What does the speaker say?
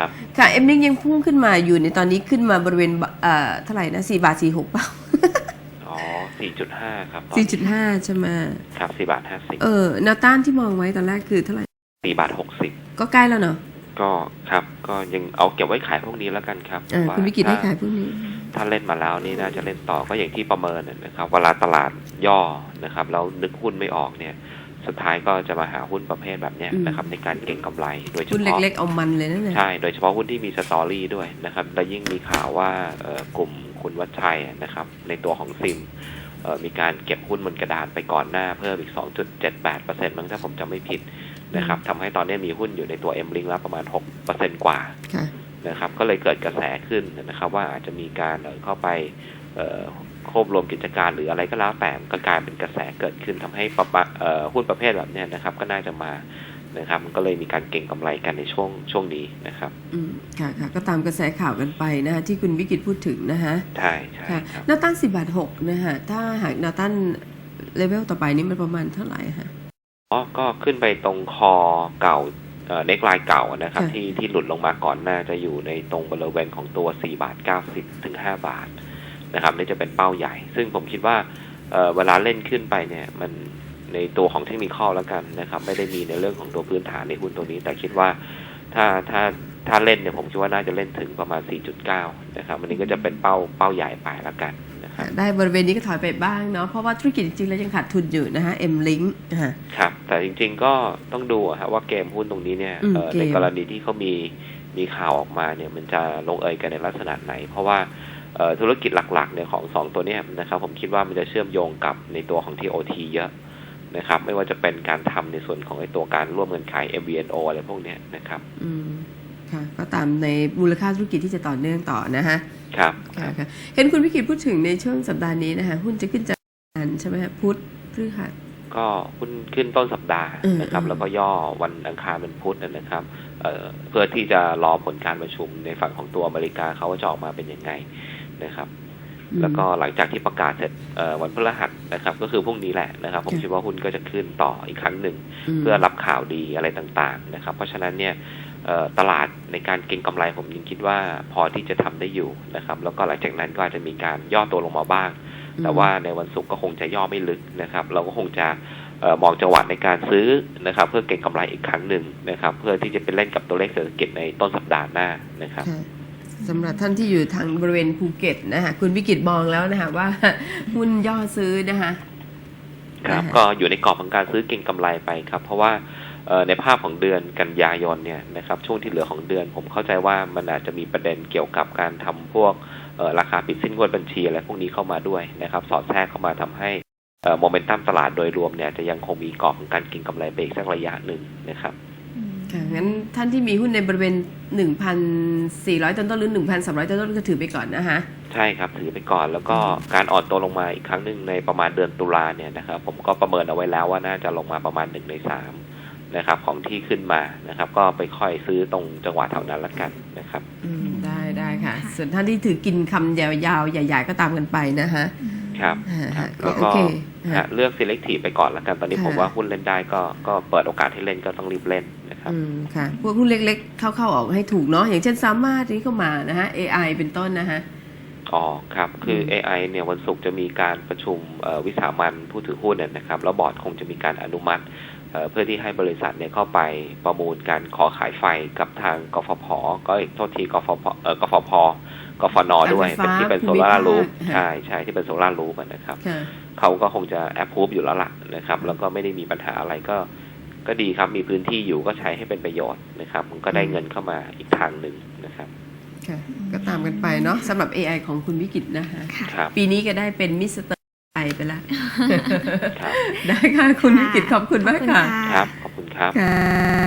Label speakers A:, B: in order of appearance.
A: นะครับ
B: ค่ะ เอ็มลิงยังพุ่งขึ้นมาอยู่ในตอนนี้ขึ้นมาบริเวณบเอ่อเท่าไหร่นะ4บาท46เปล่า
A: อ๋อ4.5ครับ
B: 4.5ใช่ไหม
A: ครับ4บาท
B: เออแนวต้านที่มองไว้ตอนแรกคือเท่าไหร่
A: 50 4บาท
B: ก็ใกล้แล้วเนาะ
A: 60ก็ครับก็ยังเอาเก็บไว้ขายพวกนี้แล้วกันครับ
B: อ่า
A: ว่า
B: คุณวิกิตให้
A: ถ้
B: ขายพวกนี้
A: ถ้าเล่นมาแล้วนี่น่าจะเล่นต่อก็อย่างที่ประเมินนะครับ เวลาตลาดย่อนะครับแล้วนึกหุ้นไม่ออกเนี่ย สุดท้ายก็จะมาหาหุ้นประเภทแบบเนี้ย
B: อืม
A: นะครับในการเก็งกำไร โดยเฉ
B: หุ้น
A: พาะ
B: เล็กๆเอามันเลยนั่นแหละ
A: ใช่โดยเฉพาะหุ้นที่มีสตอรี่ด้วยนะครับและยิ่งมีข่าวว่าเอ่อกลุ่มคุณวัชชัยนะครับ ในตัวของซิมเอ่อมีการเก็บหุ้นบนกระดานไปก่อนหน้าเพิ่มอีก 2.78%มั้งถ้าผมจำไม่ผิดนะครับทำให้ตอนนี้มีหุ้นอยู่ในตัว M Link แล้วประมาณ 6%กว่า
B: ค่ะ
A: นะครับก็เลยเกิดกระแสขึ้นนะครับว่าอาจจะมีการเอ่อเข้าไป เอ่อควบรวมกิจการหรืออะไรก็แล้วแต่ก็กลายเป็นกระแสเกิดขึ้นทำให้ประปะเอ่อหุ้นประเภทแบบเนี้ยนะครับ ก็น่าจะมานะครับมันก็เลยมีการเก็งกำไรกันในช่วงช่วงนี้นะครับ
B: อืมค่ะค่ะก็ตามกระแสข่าวกันไปนะคะที่คุณวิกิตพูดถึงนะคะ
A: ใช่ใช่
B: ค่ะ
A: ครับ
B: แนวต้าน10บาท6นะคะถ้าหากแนวต้านเลเวลต่อไปนี้มันประมาณเท่าไหร่คะ
A: อ๋อก็ขึ้นไปตรงคอเก่าเน็กไลน์เก่านะครับ
B: ค่ะ
A: ที่ที่หลุดลงมาก่อนหน้าจะอยู่ในตรงบริเวณของตัว 4 บาท 90 ถึง 5 บาท นะครับนี่จะเป็นเป้าใหญ่ ซึ่งผมคิดว่าเอ่อเวลาเล่นขึ้นไปเนี่ย มันในตัวของเทคนิคแล้วกันนะครับ ไม่ได้มีในเรื่องของตัวพื้นฐานในหุ้นตัวนี้ แต่คิดว่าถ้าถ้าถ้าเล่นเนี่ยผมคิดว่าน่าจะเล่นถึงประมาณ 4.9 นะครับอันนี้ก็จะเป็นเป้าเป้าใหญ่ไปแล้วกันนะครับ
B: ได้บริเวณนี้ก็ถอยไปบ้างเนาะเพราะว่าธุรกิจจริงๆ แล้วยังขาดทุนอยู่นะคะ M Link นะคะ
A: ครับ แต่จริงๆก็ต้องดูอะฮะว่าเกมหุ้นตรงนี้เนี่ย
B: อืม
A: เอ่อ
B: เกม
A: ในกรณีที่เขามีมีข่าวออกมาเนี่ยมันจะลงเอยกันในลักษณะไหน เพราะว่าเอ่อ ธุรกิจหลักๆเนี่ยของสองตัวเนี้ยนะครับ ผมคิดว่ามันจะเชื่อมโยงกับในตัวของ TOT เยอะนะครับ ไม่ว่าจะเป็นการทำในส่วนของไอ้ตัวการร่วมเงินขาย MVNO อะไรพวกเนี้ยนะครับ
B: อืมค่ะก็ตามในมูลค่าธุรกิจที่จะต่อเนื่องต่อนะคะ
A: ครับ
B: ค่ะค่ะเห็นคุณวิกิตพูดถึงในช่วงสัปดาห์นี้นะคะหุ้นจะขึ้นจากอันใช่ไหมคะพุธพฤหัส
A: ก็หุ้นขึ้นต้นสัปดาห์
B: อืม
A: นะครับ
B: อืม
A: แล้วก็ย่อวันอังคารเป็นพุธนะครับเอ่อเพื่อที่จะรอผลการประชุมในฝั่งของตัวอเมริกาเขาว่าจะออกมาเป็นยังไง นะครับ แล้วก็หลังจากที่ประกาศเสร็จเอ่อวันพฤหัสนะครับ ก็คือพรุ่งนี้แหละนะครับ ผมคิดว่าหุ้นก็จะขึ้นต่ออีกครั้งหนึ่ง
B: ม
A: เพื่อรับข่าวดีอะไรต่างๆนะครับ เพราะฉะนั้นเนี่ยเอ่อตลาดในการเก็งกำไรผมยังคิดว่าพอที่จะทำได้อยู่นะครับ แล้วก็หลังจากนั้นก็อาจจะมีการย่อตัวลงมาบ้าง แต่ว่าในวันศุกร์ก็คงจะย่อไม่ลึกนะครับ เราก็คงจะเอ่อมองจังหวะในการซื้อนะครับ เพื่อเก็งกำไรอีกครั้งหนึ่งนะครับ เพื่อที่จะไปเล่นกับตัวเลขเศรษฐกิจในต้นสัปดาห์หน้านะครับ
B: ค่ะ สำหรับท่านที่อยู่ทางบริเวณภูเก็ตนะคะคุณวิกิตมองแล้วนะคะว่าหุ้นย่อซื้อนะคะ
A: ครับ
B: นะคะ
A: ก็อยู่ในกรอบของการซื้อเก็งกำไรไปครับ เพราะว่าเอ่อในภาพของเดือนกันยายนเนี่ยนะครับช่วงที่เหลือของเดือน ผมเข้าใจว่ามันอาจจะมีประเด็นเกี่ยวกับการทำพวกเอ่อราคาปิดสิ้นงวดบัญชีอะไรพวกนี้เข้ามาด้วยนะครับ สอดแทรกเข้ามาทำให้โมเมนตัมตลาดโดยรวมเนี่ยจะยังคงมีกรอบของการเก็งกำไรไปอีกสักระยะหนึ่งนะครับ
B: ค่ะงั้นท่านที่มีหุ้นในบริเวณ 1,400 ต้นต้นๆหรือ 1,300 ต้นต้นๆก็ถือไปก่อนนะคะ
A: ใช่ครับถือไปก่อนแล้วก็การอ่อนตัวลงมาอีกครั้งหนึ่งในประมาณเดือนตุลาเนี่ยนะครับผมก็ประเมินเอาไว้แล้วว่าน่าจะลงมาประมาณหนึ่งในสามนะครับของที่ขึ้นมานะครับ ก็ไปค่อยซื้อตรงจังหวะแถวนั้นละกันนะครับ
B: อืมได้ได้ค่ะ ส่วนท่านที่ถือกินคำยาวๆ ใหญ่ ๆ ก็ตามกันไปนะคะ
A: ครับ
B: อ่า
A: ครับ
B: ก็
A: แล้ว
B: โอ
A: ก็
B: เค
A: ฮะ
B: ฮะ
A: เลือก selective ไปก่อนละกันตอนนี้
B: ค่ะ
A: ผมว่าหุ้นเล่นได้ก็ก็เปิดโอกาสให้เล่นก็ต้องรีบเล่น นะครับ
B: อืมค่ะ พวกหุ้นเล็กๆ เข้าๆออกให้ถูกเนาะอย่างเช่นซามาที่เข้ามานะฮะ AI เป็นต้นนะฮะ
A: อ๋อครับ คือ
B: อืม
A: AI เนี่ยวันศุกร์จะมีการประชุมเอ่อวิสามันผู้ถือหุ้นเนี่ยนะครับแล้วบอร์ดคงจะมีการอนุมัติเอ่อเพื่อที่ให้บริษัทเนี่ยเข้าไปประมูลการขอขายไฟกับทางกฟผก็โทษทีกฟผเอ่อกฟพกฟนด้วย
B: การไฟฟ้า
A: เป็นที่เป็นโซ
B: ภูมิ
A: ลา
B: ภาค
A: ร์รูป
B: ค่ะ
A: ใช่ใช่ที่เป็นโซลาร์รูปนะครับ
B: ค่ะ
A: เขาก็คงจะแอปพูฟอยู่แล้วล่ะนะครับ แล้วก็ไม่ได้มีปัญหาอะไรก็ ก็ดีครับมีพื้นที่อยู่ก็ใช้ให้เป็นประโยชน์นะครับ มันก็ได้เงินเข้ามาอีกทางหนึ่งนะครับ
B: ค่ะก็ตามกันไปเนาะสำหรับ AI ของคุณวิกิตนะคะ
A: ครับ
B: ปีนี้ก็ได้เป็นมิสเตอร์ไอไปแล้ว
A: ครับ
B: ได้ค่ะคุณวิกิตขอบคุณมากค่ะ
A: ครับ ขอบคุณครับ
B: ค่ะ